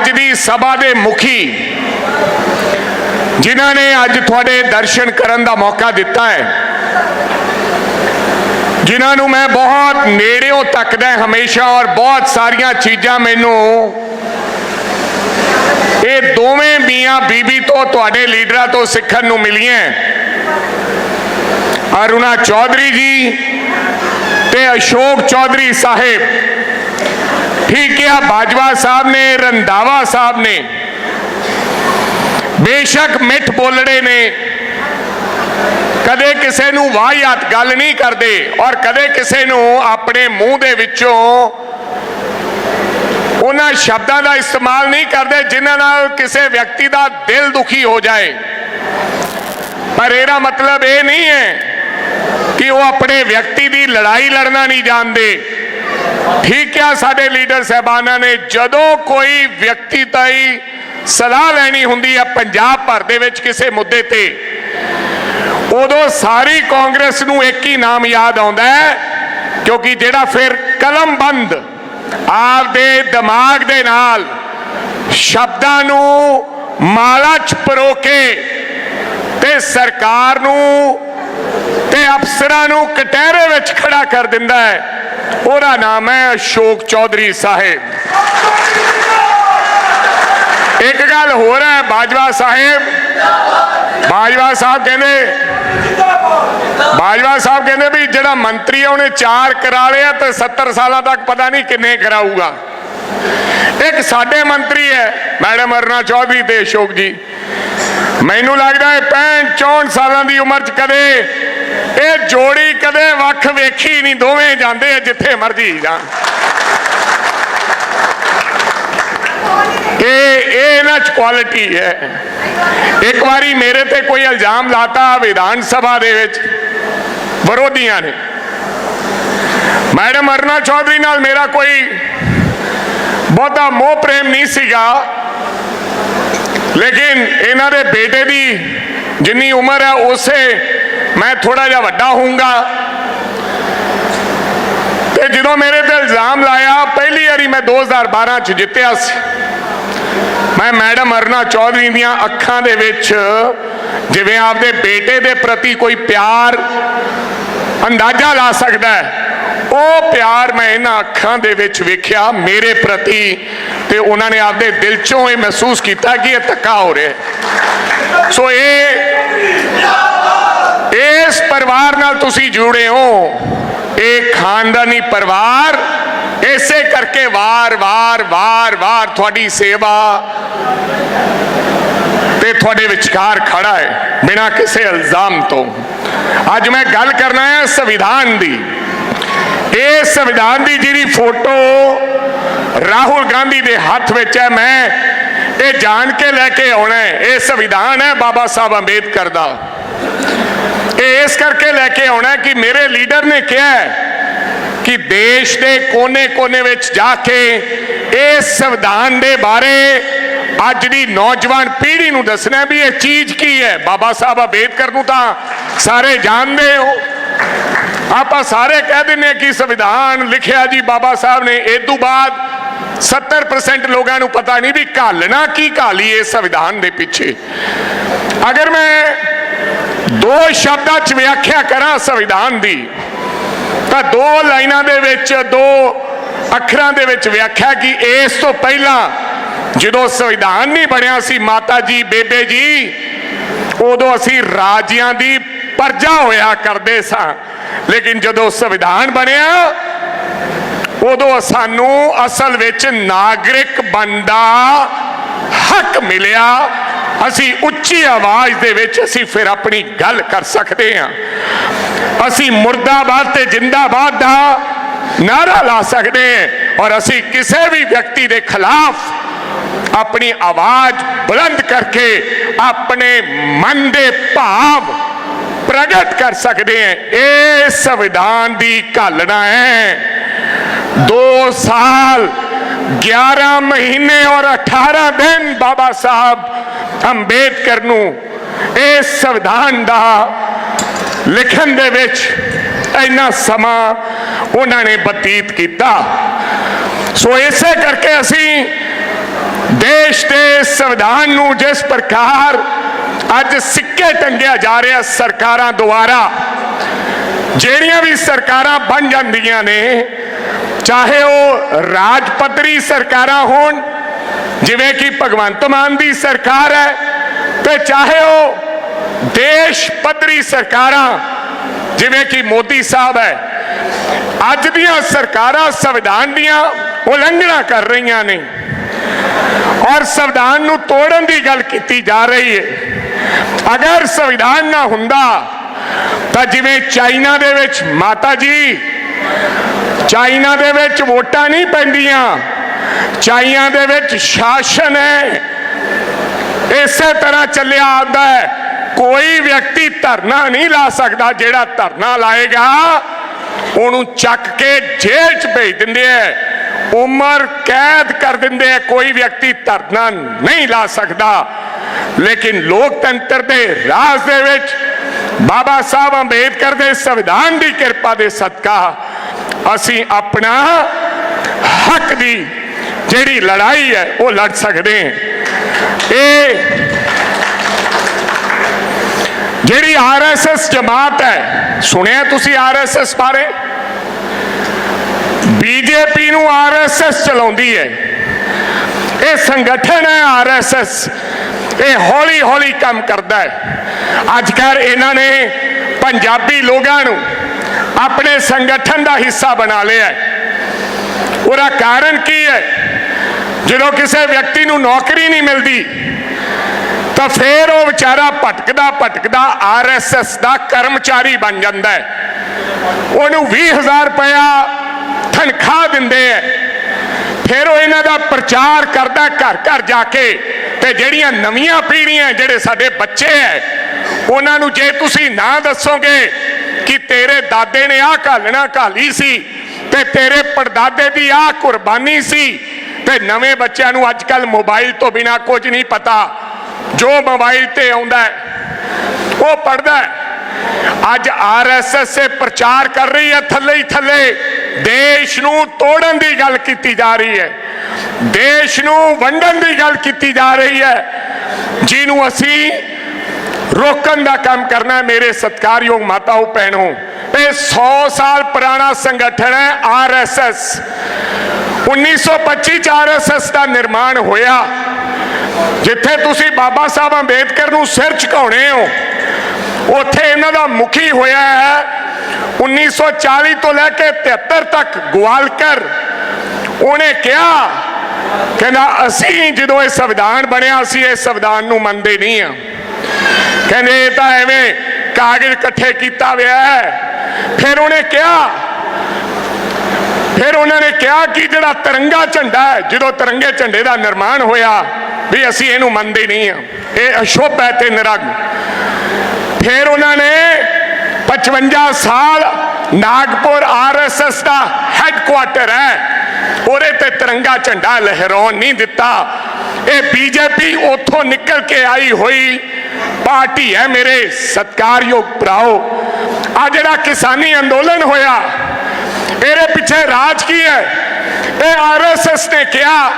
ਅੱਜ ਦੀ ਸਭਾ ਦੇ ਮੁਖੀ ਜਿਨ੍ਹਾਂ ਨੇ ਅੱਜ ਤੁਹਾਡੇ ਦਰਸ਼ਨ ਕਰਨ ਦਾ ਮੌਕਾ ਦਿੱਤਾ ਹੈ, ਜਿਨ੍ਹਾਂ ਨੂੰ ਮੈਂ ਬਹੁਤ ਨੇੜਿਓਂ ਤੱਕਦਾ ਹਮੇਸ਼ਾ ਔਰ ਬਹੁਤ ਸਾਰੀਆਂ ਚੀਜ਼ਾਂ ਮੈਨੂੰ ਇਹ ਦੋਵੇਂ ਮੀਆਂ ਬੀਬੀ ਤੋਂ ਤੁਹਾਡੇ ਲੀਡਰਾਂ ਤੋਂ ਸਿੱਖਣ ਨੂੰ ਮਿਲੀਆਂ ਅਰੁਣਾ ਚੌਧਰੀ ਜੀ ਤੇ ਅਸ਼ੋਕ ਚੌਧਰੀ ਸਾਹਿਬ। ਠੀਕ ਹੈ ਬਾਜਵਾ ਸਾਹਿਬ ਨੇ, ਰੰਧਾਵਾ ਸਾਹਿਬ ਨੇ। ਬੇਸ਼ੱਕ ਮਿੱਠ ਬੋਲੜੇ ਨੇ। ਕਦੇ ਕਿਸੇ ਨੂੰ ਵਾਹਿਆਤ ਗੱਲ ਨਹੀਂ ਕਰਦੇ ਔਰ ਕਦੇ ਕਿਸੇ ਨੂੰ ਆਪਣੇ ਮੂੰਹ ਦੇ ਵਿੱਚੋਂ ਉਹਨਾਂ ਸ਼ਬਦਾਂ ਦਾ ਇਸਤੇਮਾਲ ਨਹੀਂ ਕਰਦੇ ਜਿਨ੍ਹਾਂ ਨਾਲ ਕਿਸੇ ਵਿਅਕਤੀ ਦਾ ਦਿਲ ਦੁਖੀ ਹੋ ਜਾਏ। ਪਰ ਇਹਦਾ ਮਤਲਬ ਇਹ ਨਹੀਂ ਹੈ ਕਿ ਉਹ ਆਪਣੇ ਵਿਅਕਤੀ ਦੀ ਲੜਾਈ ਲੜਨਾ ਨਹੀਂ ਜਾਣਦੇ। ਠੀਕ ਹੈ ਸਾਡੇ ਲੀਡਰ ਸਹਿਬਾਨਾਂ ਨੇ, ਜਦੋਂ ਕੋਈ ਵਿਅਕਤੀ ਤਾਈ ਸਲਾਹ ਲੈਣੀ ਹੁੰਦੀ ਹੈ ਪੰਜਾਬ ਭਰ ਦੇ ਵਿੱਚ ਕਿਸੇ ਮੁੱਦੇ ਤੇ, ਉਦੋਂ ਸਾਰੀ ਕਾਂਗਰਸ ਨੂੰ ਇੱਕ ਹੀ ਨਾਮ ਯਾਦ ਆਉਂਦਾ ਹੈ, ਕਿਉਂਕਿ ਜਿਹੜਾ ਫਿਰ ਕਲਮਬੰਦ ਆਪਦੇ ਦਿਮਾਗ ਦੇ ਨਾਲ ਸ਼ਬਦਾਂ ਨੂੰ ਮਾਲਾ ਚ ਪਰੋ ਕੇ ਤੇ ਸਰਕਾਰ ਨੂੰ ਤੇ ਅਫਸਰਾਂ ਨੂੰ ਕਟਹਿਰੇ ਵਿੱਚ ਖੜਾ ਕਰ ਦਿੰਦਾ ਹੈ ਉਹਦਾ ਨਾਮ ਹੈ ਅਸ਼ੋਕ ਚੌਧਰੀ ਸਾਹਿਬ। ਇੱਕ ਗੱਲ ਹੋਰ ਹੈ, ਬਾਜਵਾ ਸਾਹਿਬ। ਬਾਜਵਾ ਸਾਹਿਬ ਕਹਿੰਦੇ, ਬਾਜਵਾ ਸਾਹਿਬ ਕਹਿੰਦੇ ਵੀ ਜਿਹੜਾ ਮੰਤਰੀ ਆ, ਉਹਨੇ ਚਾਰ ਕਰਾ ਲਿਆ ਤੇ 70 ਸਾਲਾਂ ਤੱਕ ਪਤਾ ਨਹੀਂ ਕਿੰਨੇ ਕਰਾਊਗਾ। ਇੱਕ ਸਾਡੇ ਮੰਤਰੀ ਹੈ, ਮੈਡਮ ਅਰਨਾ ਚੌਧਰੀ ਤੇ ਅਸ਼ੋਕ ਜੀ। ਮੈਨੂੰ ਲੱਗਦਾ ਹੈ 65 64 ਸਾਲਾਂ ਦੀ ਉਮਰ 'ਚ ਕਦੇ ਇਹ ਜੋੜੀ ਕਦੇ ਵੱਖ ਵੇਖੀ ਨਹੀਂ, ਦੋਵੇਂ ਜਾਂਦੇ ਜਿੱਥੇ ਮਰਜ਼ੀ ਜਾਣ ਇਹ ਇਹ ਇਹਨਾਂ ਕੁਆਲਿਟੀ ਹੈ। ਇੱਕ ਵਾਰੀ ਮੇਰੇ ਤੇ ਕੋਈ ਇਲਜ਼ਾਮ ਲਾਤਾ ਵਿਧਾਨ ਸਭਾ ਦੇ ਵਿੱਚ, ਵਿਰੋਧੀਆਂ ਨੇ। ਮੈਡਮ ਅਰਨਾ ਚੌਧਰੀ ਨਾਲ ਮੇਰਾ ਕੋਈ ਬਹੁਤਾ ਮੋਹ ਪ੍ਰੇਮ ਨਹੀਂ ਸੀਗਾ। ਲੇਕਿਨ ਇਹਨਾਂ ਦੇ ਬੇਟੇ ਦੀ ਜਿੰਨੀ ਉਮਰ ਹੈ, ਉਸੇ ਮੈਂ ਥੋੜਾ ਜਿਹਾ ਵੱਡਾ ਹੋਊਂਗਾ। ਤੇ ਜਦੋਂ ਮੇਰੇ ਤੇ ਇਲਜ਼ਾਮ ਲਾਇਆ, ਪਹਿਲੀ ਵਾਰੀ ਮੈਂ 2012 ਚ ਜਿੱਤਿਆ ਸੀ। ਮੈਂ ਮੈਡਮ ਅਰਨਾ ਚੌਧਰੀ ਦੀਆਂ ਅੱਖਾਂ ਦੇ ਵਿੱਚ ਜਿਵੇਂ ਆਪਦੇ ਬੇਟੇ ਦੇ ਪ੍ਰਤੀ ਕੋਈ ਪਿਆਰ ਅੰਦਾਜ਼ਾ ਲਾ ਸਕਦਾ ਹੈ, ਉਹ ਪਿਆਰ ਮੈਂ ਇਹਨਾਂ ਅੱਖਾਂ ਦੇ ਵਿੱਚ ਵੇਖਿਆ ਮੇਰੇ ਪ੍ਰਤੀ ਤੇ ਉਹਨਾਂ ਨੇ ਆਪਦੇ ਦਿਲ ਚੋਂ ਇਹ ਮਹਿਸੂਸ ਕੀਤਾ ਕਿ ਇਹ ਧੱਕਾ ਹੋ ਰਿਹਾ ਸੋ ਇਹ ਇਸ ਪਰਿਵਾਰ ਨਾਲ ਤੁਸੀਂ ਜੁੜੇ ਹੋ। ਇਹ ਖਾਨਦਾਨੀ ਪਰਿਵਾਰ ਇਸੇ ਕਰਕੇ ਵਾਰ-ਵਾਰ ਵਾਰ-ਵਾਰ ਤੁਹਾਡੀ ਸੇਵਾ ਤੇ ਤੁਹਾਡੇ ਵਿਚਕਾਰ ਖੜਾ ਹੈ ਬਿਨਾਂ ਕਿਸੇ ਇਲਜ਼ਾਮ ਤੋਂ। ਅੱਜ ਮੈਂ ਗੱਲ ਕਰਨਾ ਹੈ ਸੰਵਿਧਾਨ ਦੀ। ਇਹ ਸੰਵਿਧਾਨ ਦੀ ਜਿਹੜੀ ਫੋਟੋ ਰਾਹੁਲ ਗਾਂਧੀ ਦੇ ਹੱਥ ਵਿੱਚ ਹੈ, ਮੈਂ ਇਹ ਜਾਣ ਕੇ ਲੈ ਕੇ ਆਉਣਾ ਹੈ। ਇਹ ਸੰਵਿਧਾਨ ਹੈ ਬਾਬਾ ਸਾਹਿਬ ਅੰਬੇਦਕਰ ਦਾ। ਇਹ ਇਸ ਕਰਕੇ ਲੈ ਕੇ ਆਉਣਾ ਕਿ ਮੇਰੇ ਲੀਡਰ ਨੇ ਕਿਹਾ ਕਿ ਦੇਸ਼ ਦੇ ਕੋਨੇ-ਕੋਨੇ ਵਿੱਚ ਜਾ ਕੇ ਇਸ ਸੰਵਿਧਾਨ ਦੇ ਬਾਰੇ ਅੱਜ ਦੀ ਨੌਜਵਾਨ ਪੀੜ੍ਹੀ ਨੂੰ ਦੱਸਣਾ ਵੀ ਇਹ ਚੀਜ਼ ਕੀ ਹੈ। ਬਾਬਾ ਸਾਹਿਬ ਅੰਬੇਦਕਰ ਨੂੰ ਤਾਂ ਸਾਰੇ ਜਾਣਦੇ ਹੋ। ਆਪਾਂ ਸਾਰੇ ਕਹਿ ਦਿੰਦੇ ਹਾਂ ਕਿ ਸੰਵਿਧਾਨ ਲਿਖਿਆ ਜੀ ਬਾਬਾ ਸਾਹਿਬ ਨੇ। ਇਸ ਤੋਂ ਬਾਅਦ 70% ਲੋਕਾਂ ਨੂੰ ਪਤਾ ਨਹੀਂ ਵੀ ਘਾਲਣਾ ਕੀ ਘਾਲੀ ਇਸ ਸੰਵਿਧਾਨ ਦੇ ਪਿੱਛੇ। ਅਗਰ ਮੈਂ ਦੋ ਸ਼ਬਦਾਂ 'ਚ ਵਿਆਖਿਆ ਕਰਾਂ ਸੰਵਿਧਾਨ ਦੀ, ਤਾਂ ਦੋ ਲਾਈਨਾਂ ਦੇ ਵਿੱਚ, ਦੋ ਅੱਖਰਾਂ ਦੇ ਵਿੱਚ ਵਿਆਖਿਆ ਕਿ ਇਸ ਤੋਂ ਪਹਿਲਾਂ ਜਦੋਂ ਸੰਵਿਧਾਨ ਨਹੀਂ ਬਣਿਆ ਸੀ ਮਾਤਾ ਜੀ, ਬੇਬੇ ਜੀ, ਉਦੋਂ ਅਸੀਂ ਰਾਜਿਆਂ ਦੀ ਪਰਜਾ ਹੋਇਆ ਕਰਦੇ ਸਾਂ। ਲੇਕਿਨ ਜਦੋਂ ਸੰਵਿਧਾਨ ਬਣਿਆ, ਉਦੋਂ ਸਾਨੂੰ ਅਸਲ ਵਿੱਚ ਨਾਗਰਿਕ ਬਣਨ ਹੱਕ ਮਿਲਿਆ। ਅਸੀਂ ਉੱਚੀ ਆਵਾਜ਼ ਦੇ ਵਿੱਚ ਅਸੀਂ ਫਿਰ ਆਪਣੀ ਗੱਲ ਕਰ ਸਕਦੇ ਹਾਂ। ਅਸੀਂ ਮੁਰਦਾਬਾਦ ਤੇ ਜਿੰਦਾਬਾਦ ਦਾ ਨਾਰਾ ਲਾ ਸਕਦੇ ਹਾਂ ਔਰ ਅਸੀਂ ਕਿਸੇ ਵੀ ਵਿਅਕਤੀ ਦੇ ਖਿਲਾਫ ਆਪਣੀ ਆਵਾਜ਼ ਬੁਲੰਦ ਕਰਕੇ ਆਪਣੇ ਮਨ ਦੇ ਭਾਵ ਪ੍ਰਗਟ ਕਰ ਸਕਦੇ ਹਾਂ। ਇਹ ਸੰਵਿਧਾਨ ਦੀ ਘਾਲਣਾ ਹੈ। 2 ਸਾਲ 11 ਮਹੀਨੇ ਔਰ 18 ਦਿਨ ਬਾਬਾ ਸਾਹਿਬ ਅੰਬੇਦਕਰ ਨੂੰ ਇਸ ਸੰਵਿਧਾਨ ਦਾ ਲਿਖਣ ਦੇ ਵਿੱਚ ਇੰਨਾ ਸਮਾਂ ਉਹਨਾਂ ਨੇ ਬਤੀਤ ਕੀਤਾ। ਸੋ ਇਸੇ ਕਰਕੇ ਅਸੀਂ ਦੇਸ਼ ਦੇ ਸੰਵਿਧਾਨ ਨੂੰ ਜਿਸ ਪ੍ਰਕਾਰ ਅੱਜ ਸਿੱਕੇ ਟੰਗਿਆ ਜਾ ਰਿਹਾ ਸਰਕਾਰਾਂ ਦੁਆਰਾ, ਜਿਹੜੀਆਂ ਵੀ ਸਰਕਾਰਾਂ ਬਣ ਜਾਂਦੀਆਂ ਨੇ, ਚਾਹੇ ਉਹ ਰਾਜ ਪੱਧਰੀ ਸਰਕਾਰਾਂ ਹੋਣ ਜਿਵੇਂ ਕਿ ਭਗਵੰਤ ਮਾਨ ਦੀ ਸਰਕਾਰ ਹੈ ਤੇ ਚਾਹੇ ਉਹ ਦੇਸ਼ ਪੱਧਰੀ ਸਰਕਾਰਾਂ, ਜਿਵੇਂ ਕਿ ਮੋਦੀ ਸਾਹਿਬ ਹੈ, ਅੱਜ ਦੀਆਂ ਸਰਕਾਰਾਂ ਸੰਵਿਧਾਨ ਦੀਆਂ ਉਲੰਘਣਾ ਕਰ ਰਹੀਆਂ ਨੇ। ਔਰ ਸੰਵਿਧਾਨ ਨੂੰ ਤੋੜਨ ਦੀ ਗੱਲ ਕੀਤੀ ਜਾ ਰਹੀ ਹੈ। ਅਗਰ ਸੰਵਿਧਾਨ ਨਾ ਹੁੰਦਾ, ਤਾਂ ਜਿਵੇਂ ਚਾਈਨਾ ਦੇ ਵਿੱਚ ਮਾਤਾ ਜੀ, ਚਾਈਨਾ ਦੇ ਵਿੱਚ ਵੋਟਾਂ ਨਹੀਂ ਪੈਂਦੀਆਂ ਚਾਈਆਂ ਦੇ ਵਿੱਚ ਸ਼ਾਸਨ ਹੈ। ਇਸੇ ਤਰ੍ਹਾਂ ਚੱਲਿਆ ਆਉਂਦਾ ਹੈ। ਕੋਈ ਵਿਅਕਤੀ ਧਰਨਾ ਨਹੀਂ ਲਾ ਸਕਦਾ ਜਿਹੜਾ ਧਰਨਾ ਲਾਏਗਾ। ਉਹਨੂੰ ਚੱਕ ਕੇ ਜੇਲ੍ਹ 'ਚ ਭੇਜ ਦਿੰਦੇ ਐ ਉਮਰ ਕੈਦ ਕਰ ਦਿੰਦੇ ਐ ਕੋਈ ਵਿਅਕਤੀ ਧਰਨਾ ਨਹੀਂ ਲਾ ਸਕਦਾ। ਲੇਕਿਨ ਲੋਕਤੰਤਰ ਦੇ ਰਾਜ ਦੇ ਵਿੱਚ ਬਾਬਾ ਸਾਹਿਬ ਅੰਬੇਦਕਰ ਦੇ ਸੰਵਿਧਾਨ ਦੀ ਕਿਰਪਾ ਦੇ ਸਦਕਾ ਅਸੀਂ ਆਪਣਾ ਹੱਕ ਦੀ ਜਿਹੜੀ ਲੜਾਈ ਹੈ, ਉਹ ਲੜ ਸਕਦੇ ਹਾਂ। ਇਹ ਜਿਹੜੀ ਆਰਐਸਐਸ ਜਮਾਤ ਹੈ, ਸੁਣਿਆ ਤੁਸੀਂ ਆਰਐਸਐਸ ਬਾਰੇ? ਬੀਜੇਪੀ ਨੂੰ ਆਰਐਸਐਸ ਚਲਾਉਂਦੀ ਹੈ। ਇਹ ਸੰਗਠਨ ਹੈ ਆਰਐਸਐਸ ਇਹ ਹੌਲੀ ਹੌਲੀ ਕੰਮ ਕਰਦਾ ਹੈ। ਅੱਜ ਕੱਲ੍ਹ ਇਹਨਾਂ ਨੇ ਪੰਜਾਬੀ ਲੋਕਾਂ ਨੂੰ ਆਪਣੇ ਸੰਗਠਨ ਦਾ ਹਿੱਸਾ ਬਣਾ ਲਿਆ ਹੈ। ਉਹਦਾ ਕਾਰਨ ਕੀ ਹੈ? ਜਦੋਂ ਕਿਸੇ ਵਿਅਕਤੀ ਨੂੰ ਨੌਕਰੀ ਨਹੀਂ ਮਿਲਦੀ, ਤਾਂ ਫੇਰ ਉਹ ਵਿਚਾਰਾ ਭਟਕਦਾ ਭਟਕਦਾ ਆਰਐਸਐਸ ਦਾ ਕਰਮਚਾਰੀ ਬਣ ਜਾਂਦਾ ਹੈ। ਉਹਨੂੰ 20000 ਰੁਪਇਆ ਤਨਖਾਹ ਦਿੰਦੇ ਐ ਫਿਰ ਉਹ ਇਹਨਾਂ ਦਾ ਪ੍ਰਚਾਰ ਕਰਦਾ ਘਰ ਘਰ ਜਾ ਕੇ ਤੇ ਜਿਹੜੀਆਂ ਨਵੀਆਂ ਪੀੜ੍ਹੀਆਂ ਜਿਹੜੇ ਸਾਡੇ ਬੱਚੇ ਐ ਉਹਨਾਂ ਨੂੰ ਜੇ ਤੁਸੀਂ ਨਾ ਦੱਸੋਗੇ ਕਿ ਤੇਰੇ ਦਾਦੇ ਨੇ ਆਹ ਘਾਲਣਾ ਘਾਲੀ ਸੀ ਤੇ ਤੇਰੇ ਪੜਦਾਦੇ ਦੀ ਆਹ ਕੁਰਬਾਨੀ ਸੀ ਤੇ ਨਵੇਂ ਬੱਚਿਆਂ ਨੂੰ ਅੱਜ ਕੱਲ ਮੋਬਾਈਲ ਤੋਂ ਬਿਨਾ ਕੁਝ ਨਹੀਂ ਪਤਾ। ਜੋ ਮੋਬਾਈਲ ਤੇ ਆਉਂਦਾ ਉਹ ਪੜਦਾ ਅੱਜ ਆਰਐਸਐਸ ਸੇ ਪ੍ਰਚਾਰ ਕਰ ਰਹੀ ਹੈ, ਥੱਲੇ ਹੀ ਥੱਲੇ। ਦੇਸ਼ ਨੂੰ ਤੋੜਨ ਦੀ ਗੱਲ ਕੀਤੀ ਜਾ ਰਹੀ ਹੈ। ਦੇਸ਼ ਨੂੰ ਵੰਡਣ ਦੀ ਗੱਲ ਕੀਤੀ ਜਾ ਰਹੀ ਹੈ। ਜਿਹਨੂੰ ਅਸੀਂ ਰੋਕਣ ਦਾ ਕੰਮ ਕਰਨਾ ਮੇਰੇ ਸਤਿਕਾਰਯੋਗ ਮਾਤਾਓ ਭੈਣੋ। ਇਹ 100 ਸਾਲ ਪੁਰਾਣਾ ਸੰਗਠਨ ਹੈ ਆਰਐਸਐਸ 1925 ਚ ਆਰਐਸਐਸ ਦਾ ਨਿਰਮਾਣ ਹੋਇਆ, ਜਿੱਥੇ ਤੁਸੀਂ ਬਾਬਾ ਸਾਹਿਬ ਅੰਬੇਦਕਰ ਨੂੰ ਸਿਰ ਝੁਕਾਉਣੇ ਹੋ, ਉੱਥੇ ਇਹਨਾਂ ਦਾ ਮੁਖੀ ਹੋਇਆ ਹੈ। 1940 ਤੋਂ ਲੈ ਕੇ 73 ਤੱਕ ਗਵਾਲਕਰ, ਉਹਨੇ ਕਿਹਾ ਕਹਿੰਦਾ ਅਸੀਂ ਜਦੋਂ ਇਹ ਸੰਵਿਧਾਨ ਬਣਿਆ, ਅਸੀਂ ਇਹ ਸੰਵਿਧਾਨ ਨੂੰ ਮੰਨਦੇ ਨਹੀਂ ਆ ਕਹਿੰਦੇ ਇਹ ਤਾਂ ਐਵੇਂ ਕਾਗਜ਼ ਇਕੱਠੇ ਕੀਤਾ ਹੋਇਆ ਹੈ। ਫਿਰ ਉਹਨੇ ਕਿਹਾ ਫਿਰ ਉਹਨਾਂ ਨੇ ਕਿਹਾ ਕਿ ਜਿਹੜਾ ਤਿਰੰਗਾ ਝੰਡਾ ਹੈ, ਜਦੋਂ ਤਿਰੰਗੇ ਝੰਡੇ ਦਾ ਨਿਰਮਾਣ ਹੋਇਆ, ਵੀ ਅਸੀਂ ਇਹਨੂੰ ਮੰਨਦੇ ਨਹੀਂ ਆ ਇਹ ਅਸ਼ੁੱਭ ਹੈ ਤੇ ਨਿਰਗ। ਫਿਰ ਉਹਨਾਂ ਨੇ 55 ਸਾਲ ਨਾਗਪੁਰ ਆਰਐਸਐਸ ਦਾ ਹੈੱਡਕੁਆਟਰ ਹੈ, ਉਹਦੇ ਤੇ ਤਿਰੰਗਾ ਝੰਡਾ ਲਹਿਰਾਉਣ ਨਹੀਂ ਦਿੱਤਾ। ਇਹ ਬੀਜੇਪੀ ਉੱਥੋਂ ਨਿਕਲ ਕੇ ਆਈ ਹੋਈ ਪਾਰਟੀ ਹੈ ਮੇਰੇ ਸਤਕਾਰਯੋਗ ਭਰਾਓ। ਆ ਜਿਹੜਾ ਕਿਸਾਨੀ ਅੰਦੋਲਨ ਹੋਇਆ ਇਹਦੇ ਪਿੱਛੇ ਰਾਜ ਕੀ ਹੈ ਇਹ ਆਰਐਸਐਸ ਨੇ ਕਿਹਾ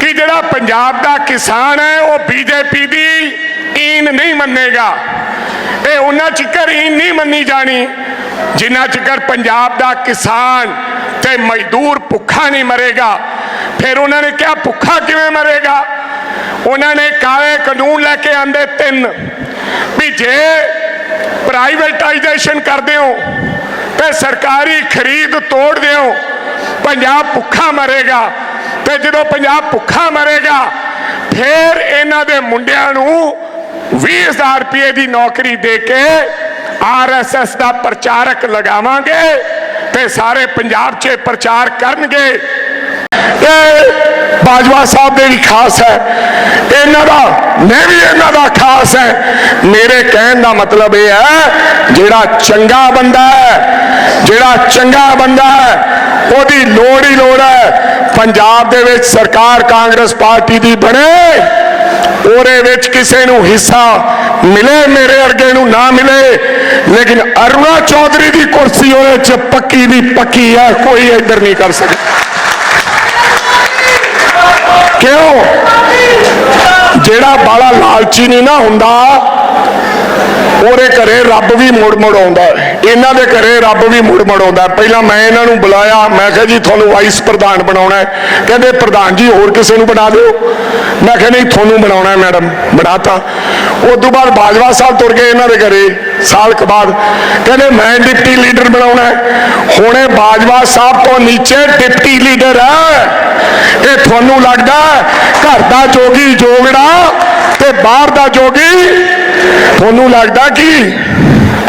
ਕਿ ਜਿਹੜਾ ਪੰਜਾਬ ਦਾ ਕਿਸਾਨ ਹੈ ਉਹ ਬੀਜੇਪੀ ਦੀ ਈਨ ਨਹੀਂ ਮੰਨੇਗਾ ਇਹ ਉਹਨਾਂ ਚਿਕਰ ਈਨ ਨਹੀਂ ਮੰਨੀ ਜਾਣੀ ਜਿੰਨਾ ਚਿਕਰ ਪੰਜਾਬ ਦਾ ਕਿਸਾਨ ਤੇ ਮਜ਼ਦੂਰ ਭੁੱਖਾ ਨਹੀਂ ਮਰੇਗਾ ਫਿਰ ਉਹਨਾਂ ਨੇ ਕਿਹਾ ਭੁੱਖਾ ਕਿਵੇਂ ਮਰੇਗਾ ਉਹਨਾਂ ਨੇ ਕਾਲੇ ਕਾਨੂੰਨ ਲੈ ਕੇ ਆਂਦੇ ਤਿੰਨ ਵੀ ਜੇ ਪ੍ਰਾਈਵੇਟਾਈਜੇਸ਼ਨ ਕਰਦੇ ਹੋ ਤੇ ਸਰਕਾਰੀ ਖਰੀਦ ਤੋੜ ਦਿਓ ਪੰਜਾਬ ਭੁੱਖਾ ਮਰੇਗਾ ਤੇ ਜਦੋਂ ਪੰਜਾਬ ਭੁੱਖਾ ਮਰੇਗਾ, ਫਿਰ ਇਹਨਾਂ ਦੇ ਮੁੰਡਿਆਂ ਨੂੰ 20000 ਰੁਪਏ ਦੀ ਨੌਕਰੀ ਦੇ ਕੇ ਆਰਐਸਐਸ ਦਾ ਪ੍ਰਚਾਰਕ ਲਗਾਵਾਂਗੇ ਤੇ ਸਾਰੇ ਪੰਜਾਬ 'ਚ ਪ੍ਰਚਾਰ ਕਰਨਗੇ। ਇਹ ਬਾਜਵਾ ਸਾਹਿਬ ਦੇ ਵੀ ਖਾਸ ਹੈ। ਇਹਨਾਂ ਦਾ, ਮੈਂ ਵੀ ਇਹਨਾਂ ਦਾ ਖਾਸ ਹੈ। ਮੇਰੇ ਕਹਿਣ ਦਾ ਮਤਲਬ ਇਹ ਹੈ, ਜਿਹੜਾ ਚੰਗਾ ਬੰਦਾ ਹੈ, ਜਿਹੜਾ ਚੰਗਾ ਬੰਦਾ ਹੈ, ਉਹਦੀ ਲੋੜ ਹੀ ਲੋੜ ਹੈ। ਪੰਜਾਬ ਦੇ ਵਿੱਚ ਸਰਕਾਰ ਕਾਂਗਰਸ ਪਾਰਟੀ ਦੀ ਬਣੇ, ਉਹਦੇ ਵਿੱਚ ਕਿਸੇ ਨੂੰ ਹਿੱਸਾ ਮਿਲੇ, ਮੇਰੇ ਅਰਗੇ ਨੂੰ ਨਾ ਮਿਲੇ। ਲੇਕਿਨ ਅਰੁਣਾ ਚੌਧਰੀ ਦੀ ਕੁਰਸੀ ਉਹਦੇ ਚ ਪੱਕੀ ਦੀ ਪੱਕੀ ਹੈ, ਕੋਈ ਇੱਧਰ ਨਹੀਂ ਕਰ ਸਕਦਾ। ਜਿਹੜਾ ਬਾਲਾ ਲਾਲਚੀ ਨਹੀਂ ਨਾ ਹੁੰਦਾ। ਉਹਦੇ ਘਰੇ ਰੱਬ ਵੀ ਮੁੜ ਮੁੜ ਆਉਂਦਾ ਇਹਨਾਂ ਦੇ ਘਰੇ ਰੱਬ ਵੀ ਮੁੜ ਮੁੜ ਆਉਂਦਾ ਪਹਿਲਾਂ ਮੈਂ ਇਹਨਾਂ ਨੂੰ ਬੁਲਾਇਆ, ਮੈਂ ਕਿਹਾ ਜੀ, ਤੁਹਾਨੂੰ ਵਾਈਸ ਪ੍ਰਧਾਨ ਬਣਾਉਣਾ ਹੈ। ਕਹਿੰਦੇ, ਪ੍ਰਧਾਨ ਜੀ, ਹੋਰ ਕਿਸੇ ਨੂੰ ਬਣਾ ਦਿਓ? ਮੈਂ ਕਿਹਾ, ਨਹੀਂ, ਤੁਹਾਨੂੰ ਬਣਾਉਣਾ ਹੈ, ਮੈਡਮ, ਬਣਾਤਾ। ਉਸ ਤੋਂ ਬਾਅਦ ਬਾਜਵਾ ਸਾਹਿਬ ਤੁਰ ਗਏ ਇਹਨਾਂ ਦੇ ਘਰੇ, ਸਾਲ ਕ ਬਾਅਦ। ਕਹਿੰਦੇ, ਮੈਂ ਡਿਪਟੀ ਲੀਡਰ ਬਣਾਉਣਾ ਹੈ। ਹੁਣੇ ਬਾਜਵਾ ਸਾਹਿਬ ਤੋਂ ਨੀਚੇ ਡਿਪਟੀ ਲੀਡਰ ਹੈ। ਇਹ ਤੁਹਾਨੂੰ ਲੱਗਦਾ ਘਰ ਦਾ ਜੋਗੀ ਜੋਗੜਾ ਤੇ ਬਾਹਰ ਦਾ ਜੋਗੀ? ਤੁਹਾਨੂੰ ਲੱਗਦਾ ਕਿ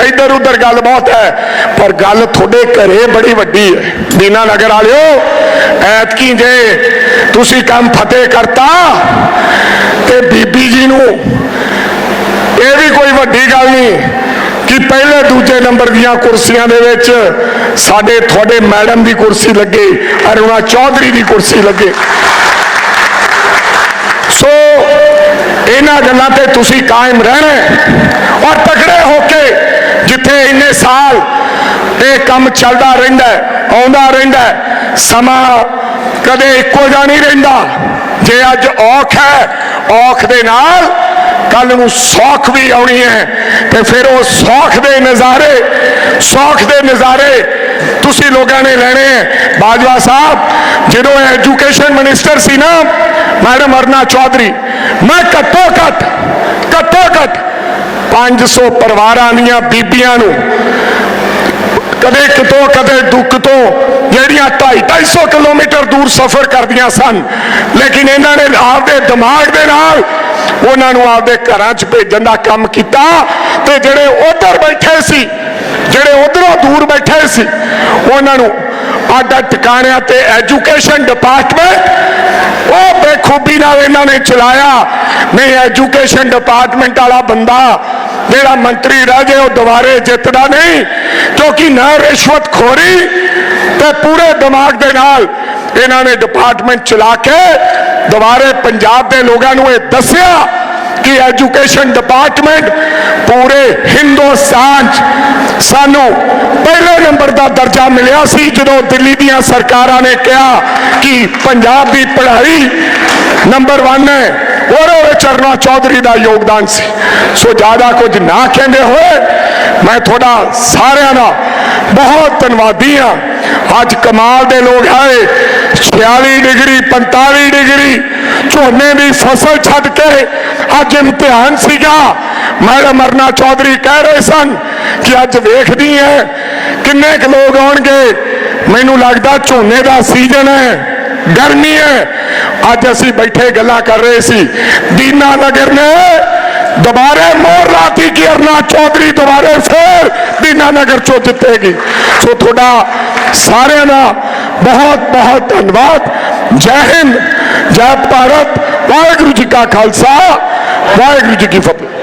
ਇੱਧਰ ਉੱਧਰ ਗੱਲ ਬਹੁਤ ਹੈ, ਪਰ ਗੱਲ ਤੁਹਾਡੇ ਘਰੇ ਬੜੀ ਵੱਡੀ ਹੈ। ਦੀਨਾ ਨਗਰ ਵਾਲਿਓ, ਐਤਕੀ ਜੇ ਤੁਸੀਂ ਕੰਮ ਫਤਿਹ ਕਰਤਾ ਤੇ ਬੀਬੀ ਜੀ ਨੂੰ ਇਹ ਵੀ ਕੋਈ ਵੱਡੀ ਗੱਲ ਨਹੀਂ। ਕਿ ਪਹਿਲੇ ਦੂਜੇ ਨੰਬਰ ਦੀਆਂ ਕੁਰਸੀਆਂ ਦੇ ਵਿੱਚ ਸਾਡੇ ਤੁਹਾਡੇ ਮੈਡਮ ਦੀ ਕੁਰਸੀ ਲੱਗੇ, ਅਰੁਣਾ ਚੌਧਰੀ ਦੀ ਕੁਰਸੀ ਲੱਗੇ। ਸੋ, ਇਹਨਾਂ ਗੱਲਾਂ ਤੇ ਤੁਸੀਂ ਕਾਇਮ ਰਹਿਣਾ ਔਰ ਤਕੜੇ ਹੋ ਕੇ ਜਿੱਥੇ ਇੰਨੇ ਸਾਲ ਇਹ ਕੰਮ ਚੱਲਦਾ ਰਹਿੰਦਾ ਆਉਂਦਾ ਰਹਿੰਦਾ ਸਮਾਂ ਕਦੇ ਇੱਕੋ ਜਿਹਾ ਨਹੀਂ ਰਹਿੰਦਾ। ਜੇ ਅੱਜ ਔਖ ਹੈ ਔਖ ਦੇ ਨਾਲ ਕੱਲ ਨੂੰ ਸੌਖ ਵੀ ਆਉਣੀ ਹੈ ਤੇ ਫਿਰ ਉਹ ਸੌਖ ਦੇ ਨਜ਼ਾਰੇ, ਸੌਖ ਦੇ ਨਜ਼ਾਰੇ ਤੁਸੀਂ ਲੋਕਾਂ ਨੇ ਲੈਣੇ ਹੈ। ਬਾਜਵਾ ਸਾਹਿਬ, ਜਦੋਂ ਐਜੂਕੇਸ਼ਨ ਮਿਨਿਸਟਰ ਸੀ ਨਾ, ਮੈਡਮ ਅਰਨਾ ਚੌਧਰੀ, ਮੈਂ ਘੱਟੋ ਘੱਟ ਘੱਟੋ ਘੱਟ 500 ਪਰਿਵਾਰਾਂ ਦੀਆਂ ਬੀਬੀਆਂ ਨੂੰ ਕਦੇ ਕਿਤੋਂ, ਕਦੇ ਦੁੱਖ ਤੋਂ ਜਿਹੜੀਆਂ 250 ਕਿਲੋਮੀਟਰ ਦੂਰ ਸਫ਼ਰ ਕਰਦੀਆਂ ਸਨ, ਲੇਕਿਨ ਇਹਨਾਂ ਨੇ ਆਪਦੇ ਦਿਮਾਗ ਦੇ ਨਾਲ ਉਹਨਾਂ ਨੂੰ ਆਪਦੇ ਘਰਾਂ 'ਚ ਭੇਜਣ ਦਾ ਕੰਮ ਕੀਤਾ ਤੇ ਜਿਹੜੇ ਉਧਰ ਬੈਠੇ ਸੀ, ਜਿਹੜੇ ਉਧਰੋਂ ਦੂਰ ਬੈਠੇ ਸੀ, ਉਹਨਾਂ ਨੂੰ ਆਡਾ ਟਿਕਾਣਿਆਂ ਤੇ ਐਜੂਕੇਸ਼ਨ ਡਿਪਾਰਟਮੈਂਟ, ਉਹ ਬੇਖੂਬੀ ਨਾਲ ਇਹਨਾਂ ਨੇ ਚਲਾਇਆ। ਨਹੀਂ ਐਜੂਕੇਸ਼ਨ ਡਿਪਾਰਟਮੈਂਟ ਵਾਲਾ ਬੰਦਾ ਜਿਹੜਾ ਮੰਤਰੀ ਰਹਿ ਜਾਏ ਉਹ ਦੁਬਾਰੇ ਜਿੱਤਦਾ ਨਹੀਂ। ਕਿਉਂਕਿ ਨਾ ਰਿਸ਼ਵਤ ਖੋਰੀ ਤੇ ਪੂਰੇ ਦਿਮਾਗ ਦੇ ਨਾਲ ਇਹਨਾਂ ਨੇ ਡਿਪਾਰਟਮੈਂਟ ਚਲਾ ਕੇ ਦੁਬਾਰੇ ਪੰਜਾਬ ਦੇ ਲੋਕਾਂ ਨੂੰ ਇਹ ਦੱਸਿਆ ਕਿ ਐਜੂਕੇਸ਼ਨ ਡਿਪਾਰਟਮੈਂਟ ਪੂਰੇ ਹਿੰਦੁਸਤਾਨ ਸਾਨੂੰ ਪਹਿਲੇ ਨੰਬਰ ਦਾ ਦਰਜਾ ਮਿਲਿਆ ਸੀ, ਜਦੋਂ ਦਿੱਲੀ ਦੀਆਂ ਸਰਕਾਰਾਂ ਨੇ ਕਿਹਾ ਕਿ ਪੰਜਾਬ ਦੀ ਪੜ੍ਹਾਈ ਨੰਬਰ 1 ਹੈ, ਉਹਦੇ ਵਿੱਚ ਅਰੁਣਾ ਚੌਧਰੀ ਦਾ ਯੋਗਦਾਨ ਸੀ। ਸੋ ਜ਼ਿਆਦਾ ਕੁਝ ਨਾ ਕਹਿੰਦੇ ਹੋਏ, ਮੈਂ ਤੁਹਾਡਾ ਸਾਰਿਆਂ ਦਾ ਬਹੁਤ ਧੰਨਵਾਦੀ ਹਾਂ। ਅੱਜ ਕਮਾਲ ਦੇ ਲੋਕ ਆਏ 46 ਡਿਗਰੀ 45 ਡਿਗਰੀ ਝੋਨੇ ਦੀ ਫਸਲ ਛੱਡ ਕੇ ਅੱਜ ਇਮਤਿਹਾਨ ਸੀਗਾ ਮੈਡਮ ਅਰਨਾ ਚੌਧਰੀ ਕਹਿ ਰਹੇ ਸਨ ਕਿ ਅੱਜ ਵੇਖਦੀ ਹੈ ਕਿੰਨੇ ਕੁ ਲੋਕ ਆਉਣਗੇ ਮੈਨੂੰ ਲੱਗਦਾ ਝੋਨੇ ਦਾ ਸੀਜ਼ਨ ਹੈ ਗਰਮੀ ਹੈ ਅੱਜ ਅਸੀਂ ਬੈਠੇ ਗੱਲਾਂ ਕਰ ਰਹੇ ਸੀ ਦੀਨਾ ਨਗਰ ਨੇ ਦੁਬਾਰੇ ਮੋਰ ਲਾਤੀ ਕਿ ਅਰਨਾ ਚੌਧਰੀ ਦੁਬਾਰੇ ਫੇਰ ਦੀਨਾ ਨਗਰ ਚੋਂ ਜਿੱਤੇਗੀ ਸੋ ਤੁਹਾਡਾ ਸਾਰਿਆਂ ਦਾ ਬਹੁਤ ਬਹੁਤ ਧੰਨਵਾਦ। ਜੈ ਹਿੰਦ, ਜੈ ਭਾਰਤ। ਵਾਹਿਗੁਰੂ ਜੀ ਕਾ ਖਾਲਸਾ, ਵਾਹਿਗੁਰੂ ਜੀ ਕੀ ਫਤਿਹ।